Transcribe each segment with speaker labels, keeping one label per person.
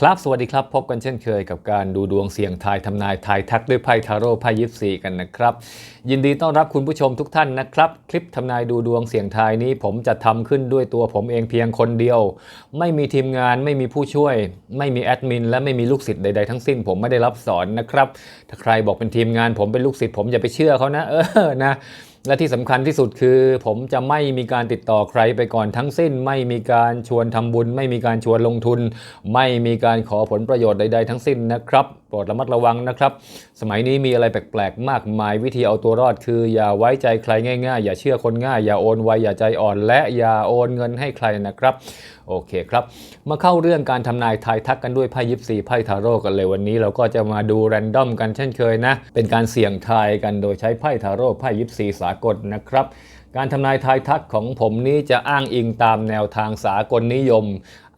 Speaker 1: ครับ สวัสดีครับ พบกันเช่นเคยกับการดูดวงเสี่ยงทายทำนายทายทักด้วยไพ่ทาโร่ไพ่ยิปซีกันนะครับ ยินดีต้อนรับคุณผู้ชมทุกท่านนะครับ คลิปทำนายดูดวงเสี่ยงทายนี้ ผมจะทำขึ้นด้วยตัวผมเองเพียงคนเดียว ไม่มีทีมงานไม่มีผู้ช่วย ไม่มีแอดมินและไม่มีลูกศิษย์ใดๆทั้งสิ้น ผมไม่ได้รับสอนนะครับถ้าใครบอกเป็นทีมงานผมเป็นลูกศิษย์ผมอย่าไปเชื่อเขานะ เออนะ และที่สำคัญที่สุดคือ ผมจะไม่มีการติดต่อใครไปก่อนทั้งสิ้น ไม่มีการชวนทำบุญ ไม่มีการชวนลงทุน ไม่มีการขอผลประโยชน์ใด ๆ ทั้งสิ้นนะครับ ปรดระมัดระวังนะครับ สมัยนี้มีอะไรแปลกๆ มากมายวิธีเอาตัวรอดคือ อย่าไว้ใจใครง่ายๆ อย่าเชื่อคนง่าย อย่าโอนไวอย่าใจอ่อน และอย่าโอนเงินให้ใครนะครับ โอเคครับ มาเข้าเรื่องการทำนายทายทักกันด้วยไพ่ยิปซีไพ่ทาโร่กันเลยวันนี้เราก็จะมาดูแรนดอมกันเช่นเคยนะ เป็นการเสี่ยงทายกันโดยใช้ไพ่ทาโร่ไพ่ยิปซีสากลนะครับการทำนายทายทักของผมนี้จะอ้างอิงตามแนวทางสากลนิยม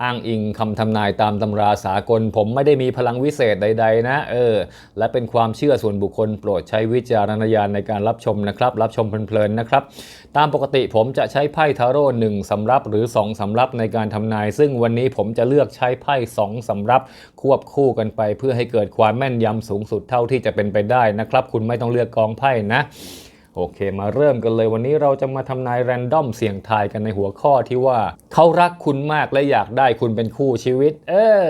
Speaker 1: อ้างอิงคำทำนายตามตำราสากล ผมไม่ได้มีพลังวิเศษใด ๆ นะเออ และเป็นความเชื่อส่วนบุคคลโปรดใช้วิจารณญาณในการรับชมนะครับ รับชมเพลินๆนะครับ ตามปกติผมจะใช้ไพ่ทาโร่หนึ่งสำรับหรือ 2สำรับในการทำนาย ซึ่งวันนี้ผมจะเลือกใช้ไพ่2สำรับควบคู่กันไป เพื่อให้เกิดความแม่นยำสูงสุดเท่าที่จะเป็นไปได้นะครับ คุณไม่ต้องเลือกกองไพ่นะ โอเค มาเริ่มกันเลยวันนี้เราจะมาทำนายแรนดอมเสี่ยงทายกันในหัวข้อที่ว่า เขารักคุณมากและอยากได้คุณเป็นคู่ชีวิต เออ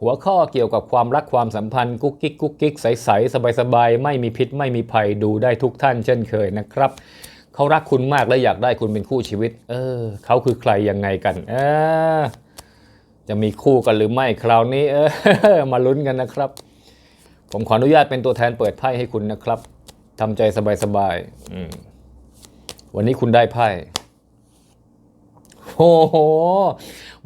Speaker 1: หัวข้อเกี่ยวกับความรักความสัมพันธ์กุ๊กกิ๊กกุ๊กกิ๊กใสๆสบายๆ ไม่มีพิษไม่มีภัยดูได้ทุกท่านเช่นเคยนะครับเขารักคุณมากและอยากได้คุณเป็นคู่ชีวิต เออเขาคือใครยังไงกันเออจะมีคู่กันหรือไม่คราวนี้ เออ มาลุ้นกันนะครับ ผมขออนุญาตเป็นตัวแทนเปิดไพ่ให้คุณนะครับ ทำใจสบายๆวันนี้คุณได้ไพ่โอ้โห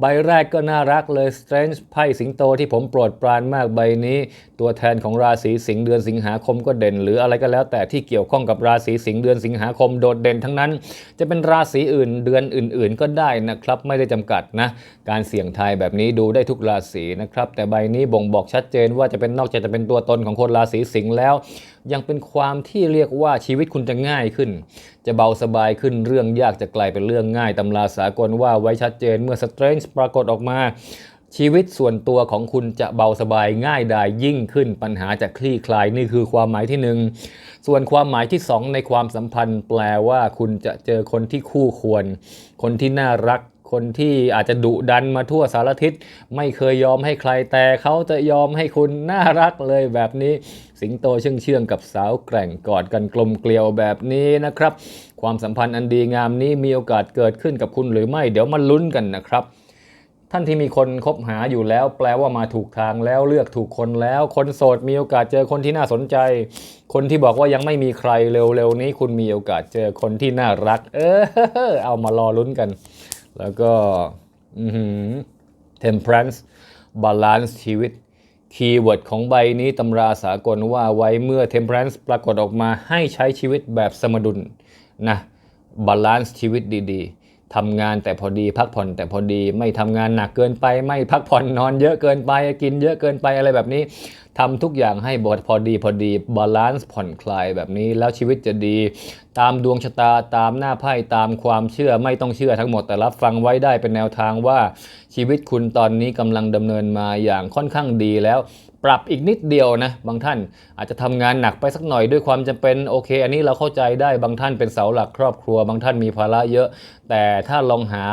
Speaker 1: ใบแรกก็น่ารักเลย Strange ไพ่สิงโตที่ผมโปรดปรานมากใบนี้ ตัวแทนของราศีสิงห์เดือนสิงหาคมก็เด่น หรืออะไรก็แล้วแต่ที่เกี่ยวข้องกับราศีสิงห์เดือนสิงหาคมโดดเด่นทั้งนั้น จะเป็นราศีอื่นเดือนอื่น ๆ ก็ได้นะครับไม่ได้จำกัดนะการเสี่ยงทายแบบนี้ดูได้ทุกราศีนะครับแต่ใบนี้บ่งบอกชัดเจนว่าจะเป็นนอกจากจะเป็นตัวตนของคนราศีสิงห์แล้ว ยังเป็นความที่เรียกว่าชีวิตคุณจะง่ายขึ้น จะเบาสบายขึ้นเรื่องยากจะกลายเป็นเรื่องง่ายตำราสากลว่าไว้ชัดเจนเมื่อ Strange ปรากฏออกมา ชีวิตส่วนตัวของคุณจะเบาสบายง่ายดายยิ่งขึ้นปัญหาจะคลี่คลายนี่คือความหมายที่หนึ่งส่วนความหมายที่สองในความสัมพันธ์แปลว่าคุณจะเจอคนที่คู่ควร คนที่น่ารักคนที่อาจจะดุดันมาทั่วสารทิศไม่เคยยอมให้ใครแต่เขาจะยอมให้คุณน่ารักเลยแบบนี้ สิงโตเชื่องเชื่องกับสาวแกร่งกอดกันกลมเกลียวแบบนี้นะครับ ความสัมพันธ์อันดีงามนี้มีโอกาสเกิดขึ้นกับคุณหรือไม่ เดี๋ยวมาลุ้นกันนะครับ ท่านที่มีคนคบหาอยู่แล้ว แปลว่ามาถูกทางแล้วเลือกถูกคนแล้ว คนโสดมีโอกาสเจอคนที่น่าสนใจ คนที่บอกว่ายังไม่มีใครเร็วๆนี้คุณมีโอกาสเจอคนที่น่ารัก เออเอามารอลุ้นกัน แล้วก็ อือหือ temperance balance ชีวิตคีย์เวิร์ดของใบนี้ตำราสากลว่าไว้เมื่อ temperance ปรากฏออกมาให้ใช้ชีวิตแบบสมดุลนะบาลานซ์ชีวิตดีๆ ทำงานแต่พอดีพักผ่อนแต่พอดีไม่ทำงานหนักเกินไป ไม่พักผ่อนนอนเยอะเกินไปกินเยอะเกินไปอะไรแบบนี้ทำทุกอย่างให้บทพอดีพอดีบาลานซ์ผ่อนคลายแบบนี้แล้วชีวิตจะดี ตามดวงชะตาตามหน้าไพ่ตามความเชื่อไม่ต้องเชื่อทั้งหมดแต่รับฟังไว้ได้เป็นแนวทางว่าชีวิตคุณตอนนี้กำลังดำเนินมาอย่างค่อนข้างดีแล้ว รับอีกนิดเดียวนะบางท่านอาจจะทำงานหนักไปสักหน่อยด้วยความจำเป็นโอเค อันนี้เราเข้าใจได้บางท่านเป็นเสาหลักครอบครัว บางท่านมีภาระเยอะ แต่ถ้าลองหา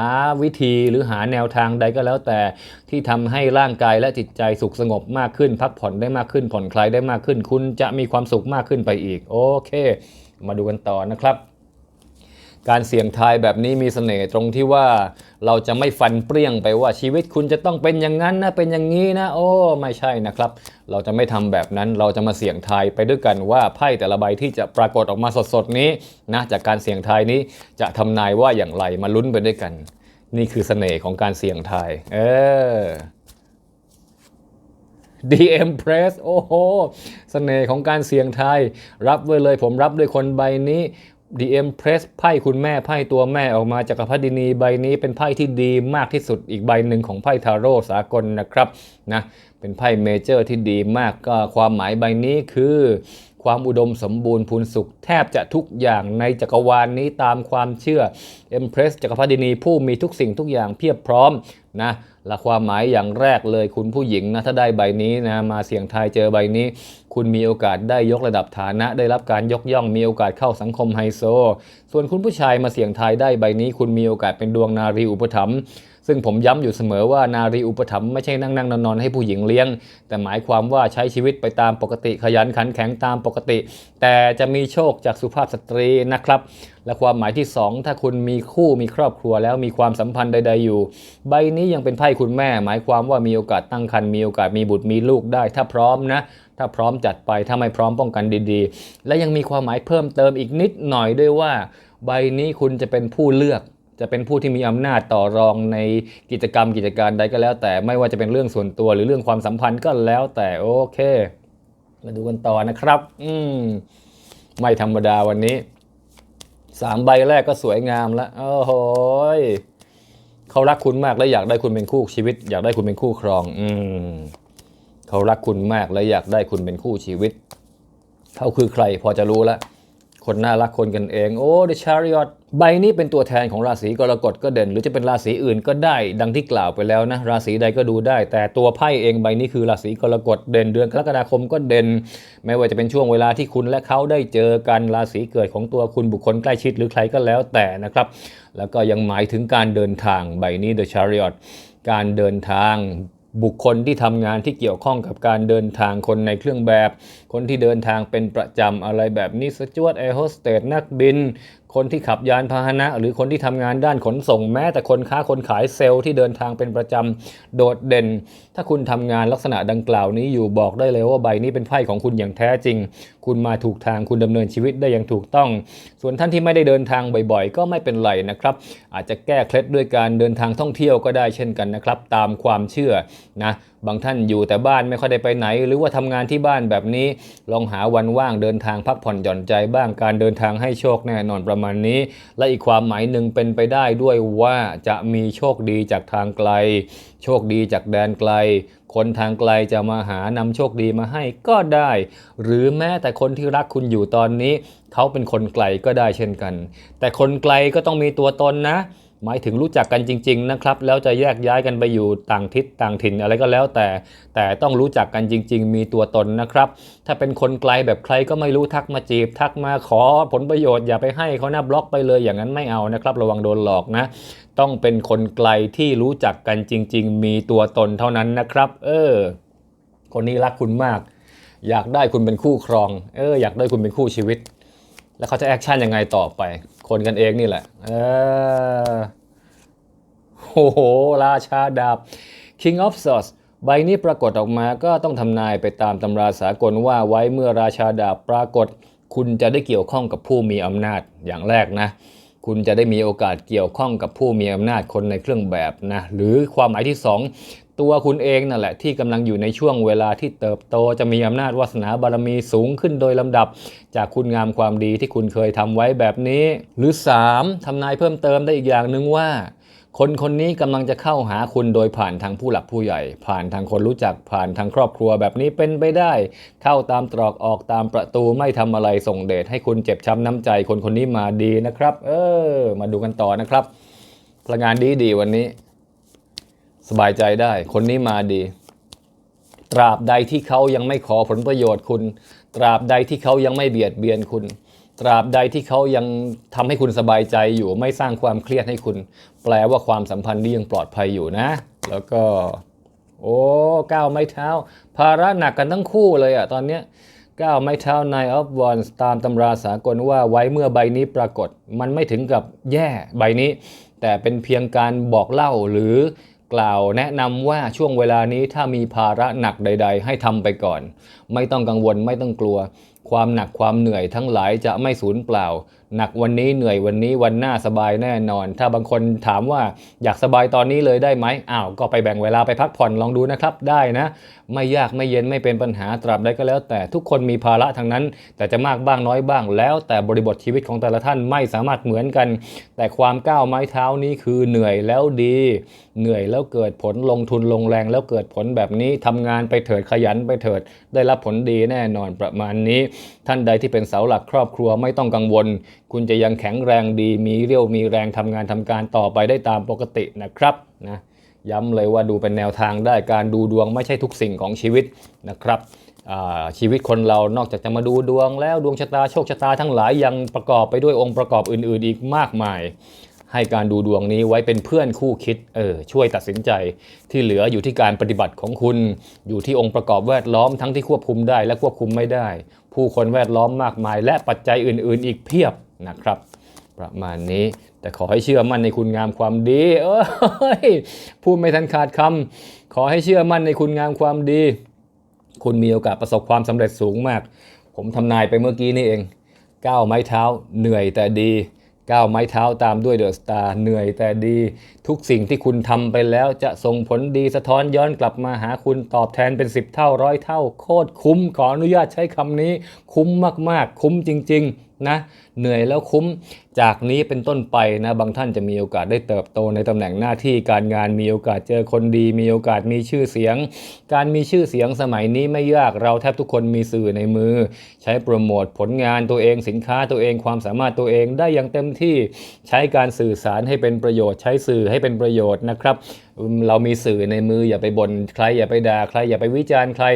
Speaker 1: วิธีหรือหาแนวทางใดก็แล้วแต่ที่ทำให้ร่างกายและจิตใจสุขสงบมากขึ้น พักผ่อนได้มากขึ้นผ่อนคลายได้มากขึ้น คุณจะมีความสุขมากขึ้นไปอีก โอเค มาดูกันต่อนะครับ การเสี่ยงทายแบบนี้มีเสน่ห์ตรงที่ว่าเราจะไม่ฟันเปรี้ยงไปว่าชีวิตคุณจะต้องเป็นอย่างนั้นนะเป็นอย่างนี้นะ โอ้ไม่ใช่นะครับ เราจะไม่ทำแบบนั้นเราจะมาเสี่ยงทายไปด้วยกันว่าไพ่แต่ละใบที่จะปรากฏออกมาสดๆนี้นะจากการเสี่ยงทายนี้จะทำนายว่าอย่างไรมาลุ้นไปด้วยกัน นี่คือเสน่ห์ของการเสี่ยงทาย เออ DM Press โอ้โห เสน่ห์ของการเสี่ยงทาย รับไว้เลยผมรับด้วยคนใบนี้ DM Press ไพ่คุณแม่ไพ่ตัวแม่ออกมาจากรพรรดินีใบนี้เป็นไพ่ที่ดีมากที่สุดอีกใบหนึ่งของไพ่ทาโร่สากลนะครับนะเป็นไพ่เมเจอร์ที่ดีมากก็ความหมายใบนี้คือ ความอุดมสมบูรณ์พูนสุข แทบจะทุกอย่างในจักรวาลนนี้ตามความเชื่อเอ็มเพรสจักรพรรดินีผู้มีทุกสิ่งทุกอย่างเพียบพร้อม นะและความหมายอย่างแรกเลยคุณผู้หญิงนะถ้าได้ใบนี้นะมาเสี่ยงทายเจอใบนี้ คุณมีโอกาสได้ยกระดับฐานะ ได้รับการยกย่องมีโอกาสเข้าสังคมไฮโซ ส่วนคุณผู้ชายมาเสี่ยงทายได้ใบนี้ คุณมีโอกาสเป็นดวงนารีอุปถัมภ์ ซึ่งผมย้ำอยู่เสมอว่านารีอุปถัมภ์ไม่ใช่นั่งนั่งนอนนอนให้ผู้หญิงเลี้ยง แต่หมายความว่าใช้ชีวิตไปตามปกติขยันขันแข็งตามปกติ แต่จะมีโชคจากสุภาพสตรีนะครับ และความหมายที่ 2 ถ้าคุณมีคู่มีครอบครัวแล้วมีความสัมพันธ์ใด ๆอยู่ ใบนี้ยังเป็นไพ่คุณแม่ หมายความว่ามีโอกาสตั้งครรภ์มีโอกาสมีบุตรมีลูกได้ ถ้าพร้อมนะถ้าพร้อมจัดไปถ้าไม่พร้อมป้องกันดีๆ และยังมีความหมายเพิ่มเติมอีกนิดหน่อยด้วยว่า ใบนี้คุณจะเป็นผู้เลือก จะเป็นผู้ที่มีอำนาจต่อรองในกิจกรรมกิจการใดก็แล้ว แต่ไม่ว่าจะเป็นเรื่องส่วนตัวหรือเรื่องความสัมพันธ์ก็แล้วแต่โอเค มาดูกันต่อนะครับ อืมไม่ธรรมดาวันนี้สามใบแรกก็สวยงามแล้วโอ้โหเขารักคุณมากและอยากได้คุณเป็นคู่ชีวิต อยากได้คุณเป็นคู่ครอง อืมเขารักคุณมากและอยากได้คุณเป็นคู่ชีวิตเขาคือใครพอจะรู้แล้ว คนน่ารักคนกันเอง โอ้ The Chariot ใบนี้เป็นตัวแทนของราศีกรกฎก็เด่น หรือจะเป็นราศีอื่นก็ได้ ดังที่กล่าวไปแล้วนะ ราศีใดก็ดูได้ แต่ตัวไพ่เองใบนี้คือราศีกรกฎเด่น เดือนกรกฎาคมก็เด่น ไม่ว่าจะเป็นช่วงเวลาที่คุณและเขาได้เจอกันราศีเกิดของตัวคุณบุคคลใกล้ชิดหรือใครก็แล้วแต่นะครับ แล้วก็ยังหมายถึงการเดินทางใบนี้ The Chariot การเดินทาง บุคคลที่ทำงานที่เกี่ยวข้องกับการเดินทางคนในเครื่องแบบ คนที่เดินทางเป็นประจำอะไรแบบนี้สจวตแอร์โฮสเตสนักบิน คนที่ขับยานพาหนะ หรือคนที่ทำงานด้านขนส่งแม้แต่คนค้าคนขายเซลล์ที่เดินทางเป็นประจำโดดเด่น ถ้าคุณทำงานลักษณะดังกล่าวนี้อยู่บอกได้เลยว่าใบนี้เป็นไพ่ของคุณอย่างแท้จริง คุณมาถูกทางคุณดำเนินชีวิตได้อย่างถูกต้อง ส่วนท่านที่ไม่ได้เดินทางบ่อยๆ ก็ไม่เป็นไรนะครับ อาจจะแก้เคล็ดด้วยการเดินทางท่องเที่ยวก็ได้เช่นกันนะครับ ตามความเชื่อนะ บางท่านอยู่แต่บ้านไม่ค่อยได้ไปไหน หรือว่าทำงานที่บ้านแบบนี้ ลองหาวันว่างเดินทางพักผ่อนหย่อนใจบ้างการเดินทางให้โชคแน่นอนประมาณนี้ และอีกความหมายหนึ่งเป็นไปได้ด้วยว่าจะมีโชคดีจากทางไกล โชคดีจากแดนไกล คนทางไกลจะมาหานำโชคดีมาให้ก็ได้ หรือแม้แต่คนที่รักคุณอยู่ตอนนี้ เขาเป็นคนไกลก็ได้เช่นกัน แต่คนไกลก็ต้องมีตัวตนนะ หมายถึงรู้จักกันจริง ๆ นะครับ แล้วจะแยกย้ายกันไปอยู่ต่างทิศต่างถิ่นอะไรก็แล้วแต่ แต่ต้องรู้จักกันจริง ๆ มีตัวตนนะครับ ถ้าเป็นคนไกลแบบใครก็ไม่รู้ทักมาจีบ ทักมาขอผลประโยชน์อย่าไปให้เขาหน้าบล็อกไปเลยอย่างนั้นไม่เอานะครับ ระวังโดนหลอกนะ ต้องเป็นคนไกลที่รู้จักกันจริง ๆ มีตัวตนเท่านั้นนะครับ เออ คนนี้รักคุณมาก อยากได้คุณเป็นคู่ครอง เอออยากได้คุณเป็นคู่ชีวิต แล้วเขาจะแอคชั่นยังไงต่อไป คนกันเองนี่แหละ เออโอ้โห ราชาดาบ King of Swords ใบนี้ปรากฏออกมาก็ต้องทำนายไปตามตำราสากลว่าไว้เมื่อราชาดาบปรากฏ คุณจะได้เกี่ยวข้องกับผู้มีอำนาจอย่างแรกนะ คุณจะได้มีโอกาสเกี่ยวข้องกับผู้มีอำนาจคนในเครื่องแบบนะ หรือความหมายที่สอง ตัวคุณเองนั่นแหละที่กำลังอยู่ในช่วงเวลาที่เติบโตจะมีอำนาจวาสนาบารมีสูงขึ้นโดยลำดับ จากคุณงามความดีที่คุณเคยทำไว้แบบนี้ หรือ 3. ทำนายเพิ่มเติมได้อีกอย่างหนึ่งว่า คนคนนี้กำลังจะเข้าหาคุณโดยผ่านทางผู้หลักผู้ใหญ่ ผ่านทางคนรู้จักผ่านทางครอบครัวแบบนี้เป็นไปได้ เข้าตามตรอกออกตามประตูไม่ทำอะไรส่งเดชให้คุณเจ็บช้ำน้ำใจคนคนนี้มาดีนะครับ เออ มาดูกันต่อนะครับพลังงานดีดีวันนี้ สบายใจได้ คนนี้มาดี ตราบใดที่เขายังไม่ขอผลประโยชน์คุณ ตราบใดที่เขายังไม่เบียดเบียนคุณ ตราบใดที่เขายังทำให้คุณสบายใจอยู่ ไม่สร้างความเครียดให้คุณ แปลว่าความสัมพันธ์นี้ยังปลอดภัยอยู่นะ แล้วก็ โอ้ก้าวไม้เท้า ภาระหนักกันทั้งคู่เลยอะตอนเนี้ยก้าวไม้เท้า Nine of Wands ตามตำราสากลว่าไว้เมื่อใบนี้ปรากฏ มันไม่ถึงกับแย่ใบนี้ แต่เป็นเพียงการบอกเล่าหรือ กล่าวแนะนำว่าช่วงเวลานี้ถ้ามีภาระหนักใด ๆ ให้ทำไปก่อน ไม่ต้องกังวลไม่ต้องกลัว ความหนักความเหนื่อยทั้งหลายจะไม่สูญเปล่า หนักวันนี้เหนื่อยวันนี้วันหน้าสบายแน่นอน ถ้าบางคนถามว่าอยากสบายตอนนี้เลยได้ไหมอ้าวก็ไปแบ่งเวลาไปพักผ่อนลองดูนะครับได้นะ ไม่ยากไม่เย็นไม่เป็นปัญหาตราบใดก็แล้ว แต่ทุกคนมีภาระทั้งนั้น แต่จะมากบ้างน้อยบ้าง แล้วแต่บริบทชีวิตของแต่ละท่านไม่สามารถเหมือนกัน แต่ความก้าวไม้เท้านี้คือเหนื่อยแล้วดี เหนื่อยแล้วเกิดผลลงทุนลงแรงแล้วเกิดผลแบบนี้ทำงานไปเถิดขยันไปเถิด ได้รับผลดีแน่นอนประมาณนี้ ท่านใดที่เป็นเสาหลักครอบครัวไม่ต้องกังวล คุณจะยังแข็งแรงดีมีเรี่ยวมีแรงทำงานทำการต่อไปได้ตามปกตินะครับนะย้ำเลยว่าดูเป็นแนวทางได้การดูดวงไม่ใช่ทุกสิ่งของชีวิตนะครับชีวิตคนเรานอกจากจะมาดูดวงแล้วดวงชะตาโชคชะตาทั้งหลายยังประกอบไปด้วยองค์ประกอบอื่น ๆ อีกมากมาย ให้การดูดวงนี้ไว้เป็นเพื่อนคู่คิดเออช่วยตัดสินใจที่เหลืออยู่ที่การปฏิบัติของคุณ อยู่ที่องค์ประกอบแวดล้อมทั้งที่ควบคุมได้และควบคุมไม่ได้ ผู้คนแวดล้อมมากมาย และปัจจัยอื่น ๆ อีกเพียบนะครับ ประมาณนี้แต่ขอให้เชื่อมั่นในคุณงามความดีเอ้ยพูดไม่ทันขาดคำขอให้เชื่อมั่นในคุณงามความดี คุณมีโอกาสประสบความสำเร็จสูงมาก ผมทำนายไปเมื่อกี้นี่เองก้าวไม้เท้าเหนื่อยแต่ดี ก้าวไม้เท้าตามด้วยเดอะสตาร์เหนื่อยแต่ดี ทุกสิ่งที่คุณทำไปแล้วจะส่งผลดีสะท้อนย้อนกลับมาหาคุณตอบแทนเป็น 10 เท่าร้อยเท่า โคตรคุ้มขออนุญาตใช้คำนี้ คุ้มมากๆ คุ้มจริง ๆ นะเหนื่อยแล้วคุ้มจากนี้เป็นต้นไปนะบางท่านจะมีโอกาสได้เติบโตในตำแหน่งหน้าที่การงานมีโอกาสเจอคนดี มีโอกาสมีชื่อเสียง การมีชื่อเสียงสมัยนี้ไม่ยากเราแทบทุกคนมีสื่อในมือ ใช้โปรโมทผลงานตัวเองสินค้าตัวเองความสามารถตัวเองได้อย่างเต็มที่ใช้การสื่อสารให้เป็นประโยชน์ ใช้สื่อให้เป็นประโยชน์นะครับเรามีสื่อในมืออย่าไปบ่นใครอย่าไปด่าใครอย่าไปวิจารณ์ใคร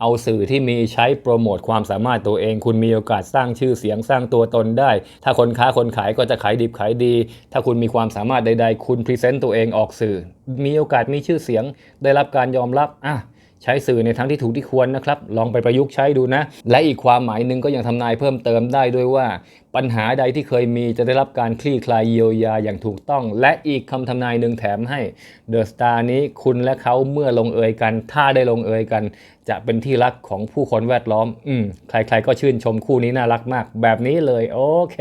Speaker 1: เอาสื่อที่มีใช้โปรโมทความสามารถตัวเอง คุณมีโอกาสสร้างชื่อเสียงสร้างตัวตนได้ ถ้าคนค้าคนขายก็จะขายดิบขายดี ถ้าคุณมีความสามารถใดๆ คุณพรีเซนต์ตัวเองออกสื่อ มีโอกาสมีชื่อเสียงได้รับการยอมรับอะ ใช้สื่อในทางที่ถูกที่ควรนะครับ ลองไปประยุกต์ใช้ดูนะ และอีกความหมายหนึ่งก็ยังทำนายเพิ่มเติมได้ด้วยว่า ปัญหาใดที่เคยมีจะได้รับการคลี่คลายเยียวยาอย่างถูกต้อง และอีกคำทำนายหนึ่งแถมให้เดอะสตาร์นี้คุณและเขาเมื่อลงเอยกัน ถ้าได้ลงเอยกัน จะเป็นที่รักของผู้คนแวดล้อม อืมใครๆก็ชื่นชมคู่นี้น่ารักมาก แบบนี้เลยโอเค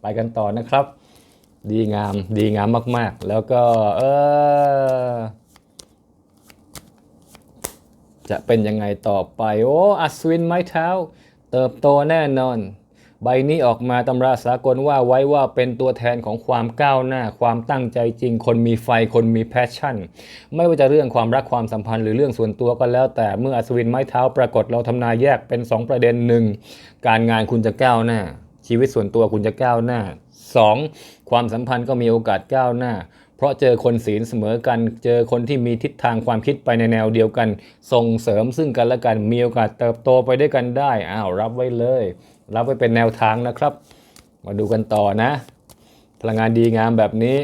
Speaker 1: ไปกันต่อนะครับ ดีงาม ดีงามมากๆ แล้วก็เออ จะเป็นยังไงต่อไป โอ้อัศวินไม้เท้า เติบโตแน่นอน ใบนี้ออกมาตำราสากลว่าไว้ว่าเป็นตัวแทนของความก้าวหน้า ความตั้งใจจริง คนมีไฟคนมีแพชชั่น ไม่ว่าจะเรื่องความรักความสัมพันธ์หรือเรื่องส่วนตัวก็แล้ว แต่เมื่ออัศวินไม้เท้าปรากฏเราทำนายแยกเป็น 2 ประเด็นหนึ่งการงานคุณจะก้าวหน้า ชีวิตส่วนตัวคุณจะก้าวหน้า 2. ความสัมพันธ์ก็มีโอกาสก้าวหน้า ราะเจอคนศีลเสมอกัน เจอคนที่มีทิศทางความคิดไปในแนวเดียวกัน ส่งเสริมซึ่งกันและกันมีโอกาสเติบโตไปด้วยกันได้อ้าวรับไว้เลย รับไว้เป็นแนวทางนะครับ มาดูกันต่อนะ พลังงานดีงามแบบนี้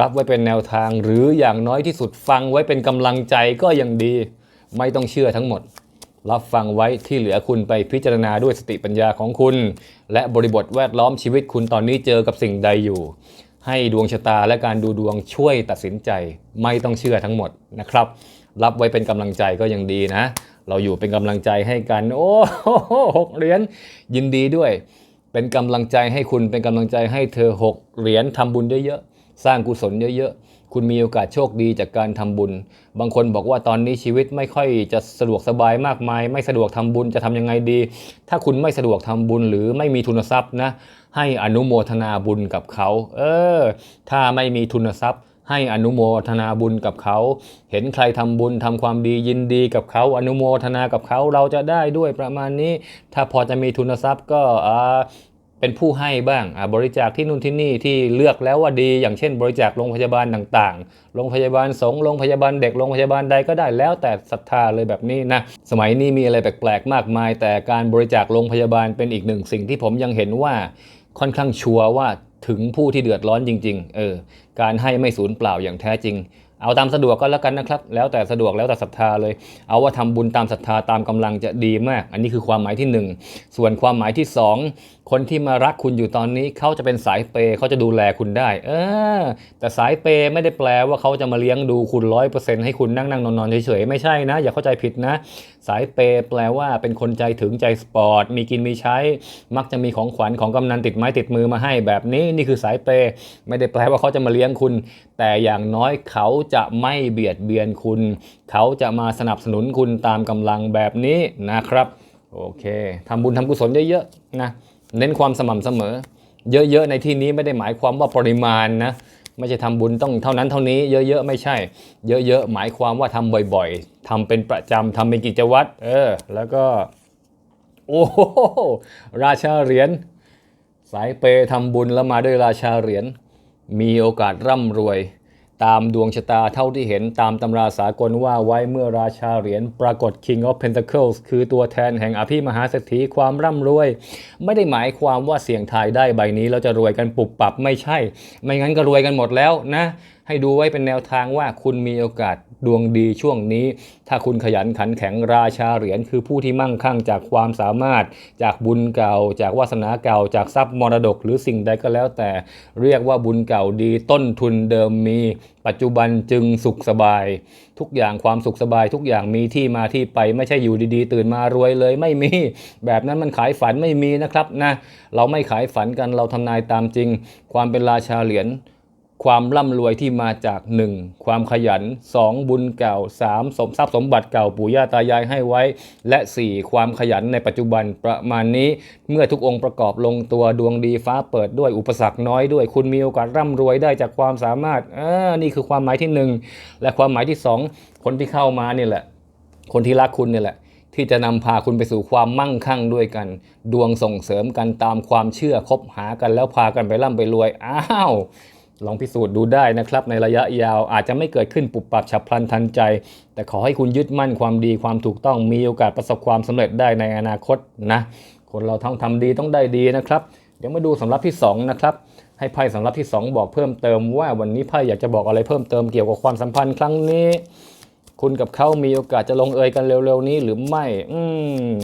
Speaker 1: รับไว้เป็นแนวทาง หรืออย่างน้อยที่สุดฟังไว้เป็นกำลังใจก็ยังดี ไม่ต้องเชื่อทั้งหมด รับฟังไว้ที่เหลือคุณไปพิจารณาด้วยสติปัญญาของคุณ และบริบทแวดล้อมชีวิตคุณตอนนี้เจอกับสิ่งใดอยู่ ให้ดวงชะตาและการดูดวงช่วยตัดสินใจไม่ต้องเชื่อทั้งหมดนะครับ รับไว้เป็นกำลังใจก็ยังดีนะ เราอยู่เป็นกำลังใจให้กัน โอ้หกเหรียญยินดีด้วย เป็นกำลังใจให้คุณเป็นกำลังใจให้เธอหกเหรียญทำบุญเยอะๆสร้างกุศลเยอะๆ คุณมีโอกาสโชคดีจากการทำบุญ บางคนบอกว่าตอนนี้ชีวิตไม่ค่อยจะสะดวกสบายมากมาย ไม่สะดวกทำบุญจะทำยังไงดี ถ้าคุณไม่สะดวกทำบุญหรือไม่มีทุนทรัพย์นะ ให้อนุโมทนาบุญกับเขา เออ ถ้าไม่มีทุนทรัพย์ ให้อนุโมทนาบุญกับเขา เห็นใครทำบุญทำความดียินดีกับเขา อนุโมทนากับเขาเราจะได้ด้วยประมาณนี้ ถ้าพอจะมีทุนทรัพย์ก็อ่าเป็นผู้ให้บ้างบริจาคที่นู่นที่นี่ที่เลือกแล้วว่าดี อย่างเช่น บริจาคโรงพยาบาลต่างๆ โรงพยาบาลสงฆ์โรงพยาบาลเด็ก โรงพยาบาลใดก็ได้แล้วแต่ศรัทธาเลยแบบนี้นะ สมัยนี้มีอะไรแปลกๆ มากมาย แต่การบริจาคโรงพยาบาลเป็นอีกหนึ่งสิ่งที่ผมยังเห็นว่า ค่อนข้างชัวร์ว่าถึงผู้ที่เดือดร้อนจริง ๆ เออ การให้ไม่สูญเปล่าอย่างแท้จริง เอาตามสะดวกก็แล้วกันนะครับ แล้วแต่สะดวกแล้วแต่ศรัทธาเลย เอาว่าทำบุญตามศรัทธาตามกำลังจะดีมาก อันนี้คือความหมายที่หนึ่งส่วนความหมายที่สองคนที่มารักคุณอยู่ตอนนี้เขาจะเป็นสายเปย์เขาจะดูแลคุณได้ เออ แต่สายเปย์ไม่ได้แปลว่าเขาจะมาเลี้ยงดูคุณร้อยเปอร์เซ็นต์ให้คุณนั่งนั่งนอนนอนเฉยๆไม่ใช่นะ อย่าเข้าใจผิดนะ สายเปย์แปลว่าเป็นคนใจถึงใจสปอร์ต มีกินมีใช้ มักจะมีของขวัญของกำนันติดไม้ติดมือมาให้แบบนี้นี่คือสายเปย์ไม่ได้แปลว่าเขาจะมาเลี้ยงคุณ แต่อย่างน้อยเขาจะไม่เบียดเบียนคุณ เขาจะมาสนับสนุนคุณตามกำลังแบบนี้นะครับ โอเคทำบุญทำกุศลเยอะๆนะเน้นความสม่ำเสมอ เยอะๆในที่นี้ไม่ได้หมายความว่าปริมาณนะ ไม่ใช่ทำบุญต้องเท่านั้นเท่านี้เยอะๆไม่ใช่ เยอะๆหมายความว่าทำบ่อยๆทำเป็นประจำทำเป็นกิจวัตรเออแล้วก็โอ้โหราชาเหรียญสายเปย์ทำบุญแล้วมาด้วยราชาเหรียญมีโอกาสร่ำรวย ตามดวงชะตาเท่าที่เห็นตามตำราสากลว่าไว้เมื่อราชาเหรียญปรากฏ King of Pentacles คือตัวแทนแห่งอภิมหาเศรษฐีความร่ำรวย ไม่ได้หมายความว่าเสี่ยงทายได้ใบนี้แล้วจะรวยกันปุบปับไม่ใช่ ไม่งั้นก็รวยกันหมดแล้วนะ ให้ดูไว้เป็นแนวทางว่าคุณมีโอกาสดวงดีช่วงนี้ ถ้าคุณขยันขันแข็งราชาเหรียญคือผู้ที่มั่งคั่งจากความสามารถ จากบุญเก่า จากวาสนาเก่า จากทรัพย์มรดกหรือสิ่งใดก็แล้วแต่ เรียกว่าบุญเก่าดีต้นทุนเดิมมี ปัจจุบันจึงสุขสบาย ทุกอย่างความสุขสบาย ทุกอย่างมีที่มาที่ไปไม่ใช่อยู่ดีๆ ตื่นมารวยเลยไม่มี แบบนั้นมันขายฝันไม่มีนะครับนะเราไม่ขายฝันกันเราทำนายตามจริง ความเป็นราชาเหรียญ ความร่ำรวยที่มาจาก 1. ความขยัน 2. บุญเก่า 3. สมทรัพย์สมบัติเก่าปู่ย่าตายายให้ไว้ และ 4. ความขยันในปัจจุบันประมาณนี้ เมื่อทุกองค์ประกอบลงตัวดวงดีฟ้าเปิดด้วยอุปสรรคน้อยด้วย คุณมีโอกาสร่ำรวยได้จากความสามารถอ่านี่คือความหมายที่ 1 และความหมายที่ 2 คนที่เข้ามานี่แหละ คนที่รักคุณเนี่ยแหละที่จะนำพาคุณไปสู่ความมั่งคั่งด้วยกัน ดวงส่งเสริมกันตามความเชื่อคบหากันแล้วพากันไปร่ำไปรวย อ้าว ลองพิสูจน์ดูได้นะครับ ในระยะยาวอาจจะไม่เกิดขึ้นปุบปับฉับพลันทันใจ แต่ขอให้คุณยึดมั่นความดีความถูกต้องมีโอกาสประสบความสำเร็จได้ในอนาคตนะ คนเราต้องทำดีต้องได้ดีนะครับ เดี๋ยวมาดูสำรับที่สองนะครับให้ไพ่สำรับที่สองบอกเพิ่มเติมว่าวันนี้ไพ่อยากจะบอกอะไรเพิ่มเติมเกี่ยวกับความสัมพันธ์ครั้งนี้ คุณกับเขามีโอกาสจะลงเอยกันเร็วๆนี้หรือไม่ อืม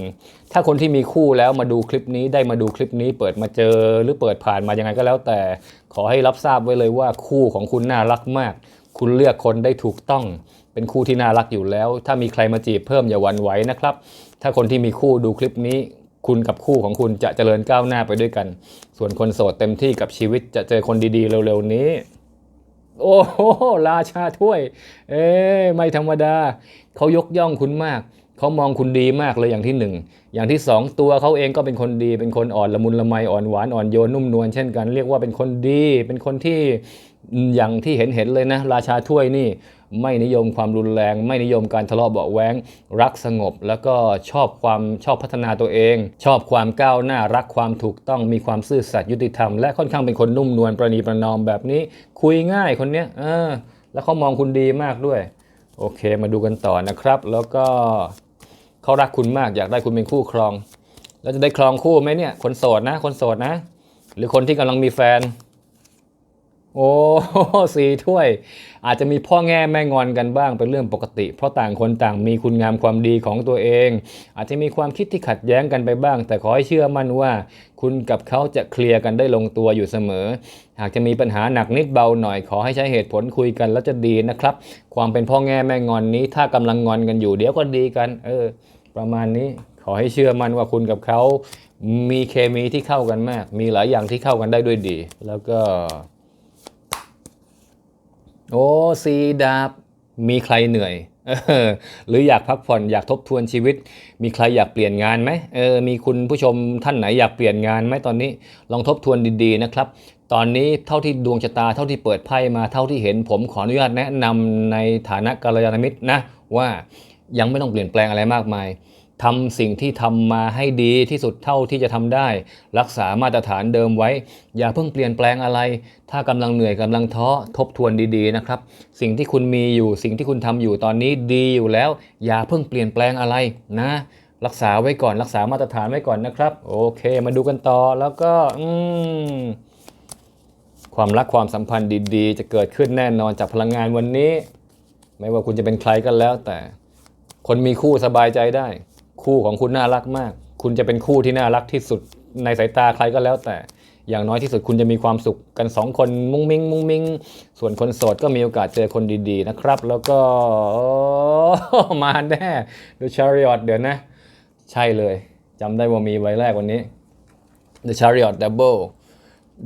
Speaker 1: ถ้าคนที่มีคู่แล้วมาดูคลิปนี้ได้มาดูคลิปนี้ เปิดมาเจอหรือเปิดผ่านมายังไงก็แล้วแต่ ขอให้รับทราบไว้เลยว่าคู่ของคุณน่ารักมาก คุณเลือกคนได้ถูกต้อง เป็นคู่ที่น่ารักอยู่แล้ว ถ้ามีใครมาจีบเพิ่มอย่าหวั่นไหวนะครับ ถ้าคนที่มีคู่ดูคลิปนี้ คุณกับคู่ของคุณจะเจริญก้าวหน้าไปด้วยกัน ส่วนคนโสดเต็มที่กับชีวิตจะเจอคนดีๆ เร็วๆนี้ โอ้โหราชาถ้วย เอ้ไม่ธรรมดา เขายกย่องคุณมาก เขามองคุณดีมากเลยอย่างที่หนึ่ง อย่างที่สองตัวเขาเองก็เป็นคนดี เป็นคนอ่อนละมุนละไมอ่อนหวานอ่อนโยนนุ่มนวลเช่นกัน เรียกว่าเป็นคนดี เป็นคนที่อย่างที่เห็นเห็นเลยนะ ราชาถ้วยนี่ ไม่นิยมความรุนแรง ไม่นิยมการทะเลาะเบาแว้งรักสงบ แล้วก็ชอบความชอบพัฒนาตัวเอง ชอบความก้าวหน้ารักความถูกต้องมีความซื่อสัตย์ยุติธรรม และค่อนข้างเป็นคนนุ่มนวลประนีประนอมแบบนี้ คุยง่ายคนเนี้ยเออแล้วเขามองคุณดีมากด้วย โอเค มาดูกันต่อนะครับ แล้วก็เขารักคุณมากอยากได้คุณเป็นคู่ครอง แล้วจะได้ครองคู่ไหมเนี่ยคนโสดนะ คนโสดนะ หรือคนที่กำลังมีแฟน โอ้สี่ถ้วย อาจจะมีพ่อแง่แม่งอนกันบ้างเป็นเรื่องปกติ เพราะต่างคนต่างมีคุณงามความดีของตัวเอง อาจจะมีความคิดที่ขัดแย้งกันไปบ้าง แต่ขอให้เชื่อมั่นว่า คุณกับเขาจะเคลียร์กันได้ลงตัวอยู่เสมอ หากจะมีปัญหาหนักนิดเบาหน่อยขอให้ใช้เหตุผลคุยกันแล้วจะดีนะครับ ความเป็นพ่อแง่แม่งอนนี้ ถ้ากำลังงอนกันอยู่เดี๋ยวก็ดีกัน เออ ประมาณนี้ขอให้เชื่อมั่นว่าคุณกับเขามีเคมีที่เข้ากันมาก มีหลายอย่างที่เข้ากันได้ด้วยดี แล้วก็ โอ้สีดาบ มีใครเหนื่อยหรืออยากพักผ่อนอยากทบทวนชีวิต มีใครอยากเปลี่ยนงานไหมเออมีคุณผู้ชมท่านไหนอยากเปลี่ยนงานไหมตอนนี้ลองทบทวนดีๆนะครับ ตอนนี้เท่าที่ดวงชะตาเท่าที่เปิดไพ่มาเท่าที่เห็นผมขออนุญาตแนะนำในฐานะกัลยาณมิตรนะว่ายังไม่ต้องเปลี่ยนแปลงอะไรมากมาย ทำสิ่งที่ทำมาให้ดีที่สุดเท่าที่จะทำได้ รักษามาตรฐานเดิมไว้ อย่าเพิ่งเปลี่ยนแปลงอะไร ถ้ากำลังเหนื่อยกำลังท้อทบทวนดีๆนะครับ สิ่งที่คุณมีอยู่สิ่งที่คุณทำอยู่ตอนนี้ดีอยู่แล้ว อย่าเพิ่งเปลี่ยนแปลงอะไรนะ รักษาไว้ก่อนรักษามาตรฐานไว้ก่อนนะครับ โอเค มาดูกันต่อแล้วก็อืมความรักความสัมพันธ์ดีๆ จะเกิดขึ้นแน่นอนจากพลังงานวันนี้ ไม่ว่าคุณจะเป็นใครก็แล้วแต่ คนมีคู่สบายใจได้ คู่ของคุณน่ารักมาก คุณจะเป็นคู่ที่น่ารักที่สุดในสายตาใครก็แล้วแต่อย่างน้อยที่สุดคุณจะมีความสุขกันสองคนมุ้งมิ้งมุ้งมิ้งส่วนคนโสดก็มีโอกาสเจอคนดีๆนะครับ แล้วก็มาแน่ดูชาริอตเดี๋ยวนะ ใช่เลยจำได้ว่ามีใบแรกวันนี้ The Chariot Double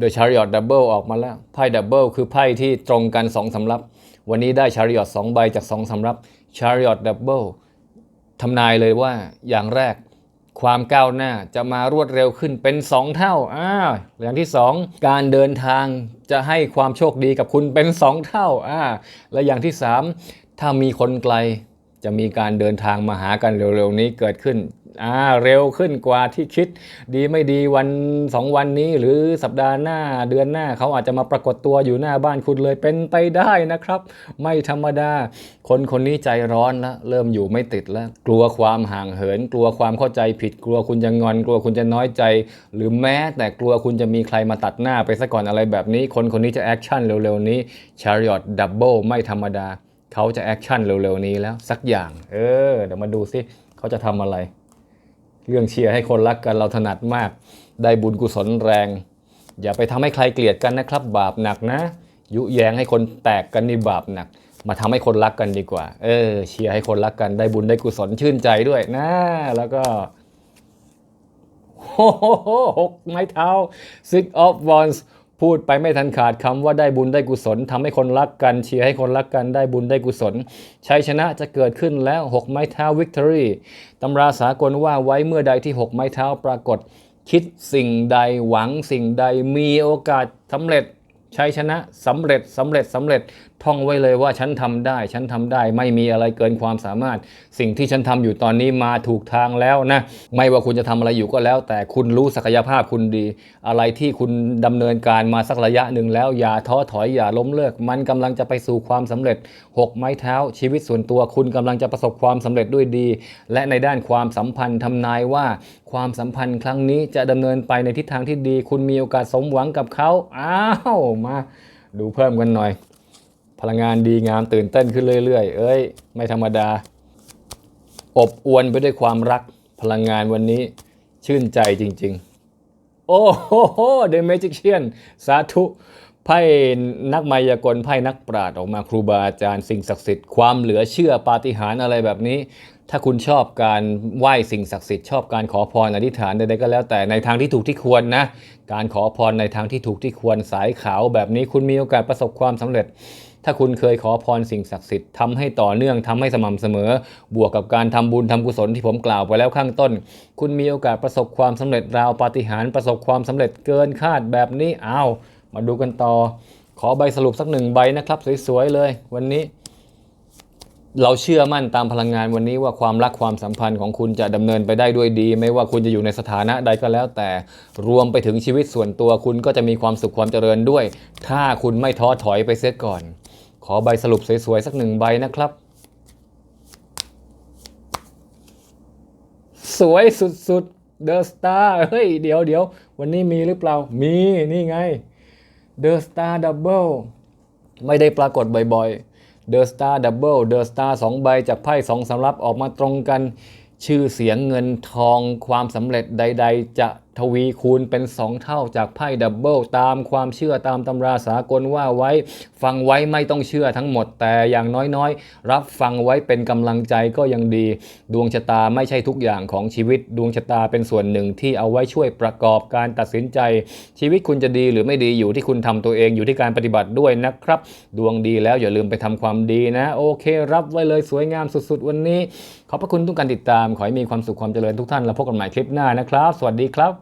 Speaker 1: The Chariot Double ออกมาแล้วไพ่ Double คือไพ่ที่ตรงกันสองสำรับ วันนี้ได้ Chariot สองใบจากสองสำรับ Chariot Double ทำนายเลยว่าอย่างแรกความก้าวหน้าจะมารวดเร็วขึ้นเป็น 2 เท่าอ่าอย่างที่ 2 การเดินทางจะให้ความโชคดีกับคุณเป็น 2 เท่าอ่าและอย่างที่ 3 ถ้ามีคนไกลจะมีการเดินทางมาหากันเร็วๆนี้เกิดขึ้น อ่าเร็วขึ้นกว่าที่คิด ดีไม่ดีวันสองวันนี้หรือสัปดาห์หน้าเดือนหน้าเขาอาจจะมาปรากฏตัวอยู่หน้าบ้านคุณเลยเป็นไปได้นะครับ ไม่ธรรมดา คนคนนี้ใจร้อนแล้วเริ่มอยู่ไม่ติดแล้ว กลัวความห่างเหิน กลัวความเข้าใจผิด กลัวคุณจะงอน กลัวคุณจะน้อยใจ หรือแม้แต่กลัวคุณจะมีใครมาตัดหน้าไปซะก่อนอะไรแบบนี้ คนคนนี้จะแอคชั่นเร็วๆนี้ Chariot Double ไม่ธรรมดา เขาจะแอคชั่นเร็วๆนี้แล้วสักอย่าง เออเดี๋ยวมาดูซิเขาจะทำอะไร เรื่องเชียร์ให้คนรักกันเราถนัดมาก ได้บุญกุศลแรง อย่าไปทำให้ใครเกลียดกันนะครับ บาปหนักนะ ยุแยงให้คนแตกกันนี่บาปหนัก มาทำให้คนรักกันดีกว่า เออ เชียร์ให้คนรักกันได้บุญได้กุศลชื่นใจด้วยนะ แล้วก็โอ้โหหกไม้เท้า six of wands พูดไปไม่ทันขาดคำว่าได้บุญได้กุศลทำให้คนรักกันเชียร์ให้คนรักกันได้บุญได้กุศล ชัยชนะจะเกิดขึ้นแล้ว 6 ไม้เท้าวิกตอรี่ตำราสากลว่าไว้เมื่อใดที่ 6 ไม้เท้าปรากฏ คิดสิ่งใดหวังสิ่งใดมีโอกาสสำเร็จ ชัยชนะสำเร็จสำเร็จสำเร็จท่องไว้เลยว่าฉันทำได้ ฉันทำได้ไม่มีอะไรเกินความสามารถ สิ่งที่ฉันทำอยู่ตอนนี้มาถูกทางแล้วนะ ไม่ว่าคุณจะทำอะไรอยู่ก็แล้ว แต่คุณรู้ศักยภาพคุณดี อะไรที่คุณดำเนินการมาสักระยะหนึ่งแล้ว อย่าท้อถอยอย่าล้มเลิก มันกำลังจะไปสู่ความสำเร็จ 6 ไม้เท้า ชีวิตส่วนตัวคุณกำลังจะประสบความสำเร็จด้วยดี และในด้านความสัมพันธ์ทำนายว่า ความสัมพันธ์ครั้งนี้จะดำเนินไปในทิศทางที่ดี คุณมีโอกาสสมหวังกับเขาอ้าวมาดูเพิ่มกันหน่อย พลังงานดีงามตื่นเต้นขึ้นเรื่อยๆ เอ้ย ไม่ธรรมดา อบอวนไปด้วยความรัก พลังงานวันนี้ชื่นใจจริง ๆ โอ้โหเดเมจิเชียนสาธุไพ่นักมายากลไพ่นักปราชญ์ออกมาครูบาอาจารย์สิ่งศักดิ์สิทธิ์ความเหลือเชื่อปาฏิหาริย์อะไรแบบนี้ ถ้าคุณชอบการไหว้สิ่งศักดิ์สิทธิ์ชอบการขอพรอธิษฐานใดๆก็แล้วแต่ในทางที่ถูกที่ควรนะ การขอพรในทางที่ถูกที่ควรสายขาวแบบนี้คุณมีโอกาสประสบความสำเร็จ ถ้าคุณเคยขอพรสิ่งศักดิ์สิทธิ์ทำให้ต่อเนื่องทำให้สม่ำเสมอ บวกกับการทำบุญทำกุศลที่ผมกล่าวไปแล้วข้างต้น คุณมีโอกาสประสบความสำเร็จราวปาฏิหาริย์ประสบความสำเร็จเกินคาดแบบนี้อ้าวมาดูกันต่อ ขอใบสรุปสักหนึ่งใบนะครับสวยๆเลย วันนี้ เราเชื่อมั่นตามพลังงานวันนี้ว่าความรักความสัมพันธ์ของคุณจะดำเนินไปได้ด้วยดี ไม่ว่าคุณจะอยู่ในสถานะใดก็แล้ว แต่รวมไปถึงชีวิตส่วนตัวคุณก็จะมีความสุขความเจริญด้วย ถ้าคุณไม่ท้อถอยไปเสียก่อน ขอใบสรุปสวยๆสักหนึ่งใบนะครับ สวยสุดๆ The Star เฮ้ยเดี๋ยวเดี๋ยววันนี้มีหรือเปล่า มีนี่ไง The Star Double ไม่ได้ปรากฏบ่อยๆ The Star Double The Star สองใบจากไพ่สองสำรับออกมาตรงกัน ชื่อเสียงเงินทองความสำเร็จใด ๆ จะทวีคูณเป็น 2 เท่าจากไพ่ดับเบิลตามความเชื่อตามตำราสากลว่าไว้ ฟังไว้ไม่ต้องเชื่อทั้งหมด แต่อย่างน้อยๆ รับฟังไว้เป็นกำลังใจก็ยังดี ดวงชะตาไม่ใช่ทุกอย่างของชีวิต ดวงชะตาเป็นส่วนหนึ่งที่เอาไว้ช่วยประกอบการตัดสินใจ ชีวิตคุณจะดีหรือไม่ดีอยู่ที่คุณทำตัวเองอยู่ที่การปฏิบัติด้วยนะครับ ดวงดีแล้วอย่าลืมไปทำความดีนะ โอเค รับไว้เลยสวยงามสุดๆ วันนี้ ขอบพระคุณทุกการติดตามขอให้มีความสุขความเจริญทุกท่านแล้วพบกันใหม่คลิปหน้านะครับ สวัสดีครับ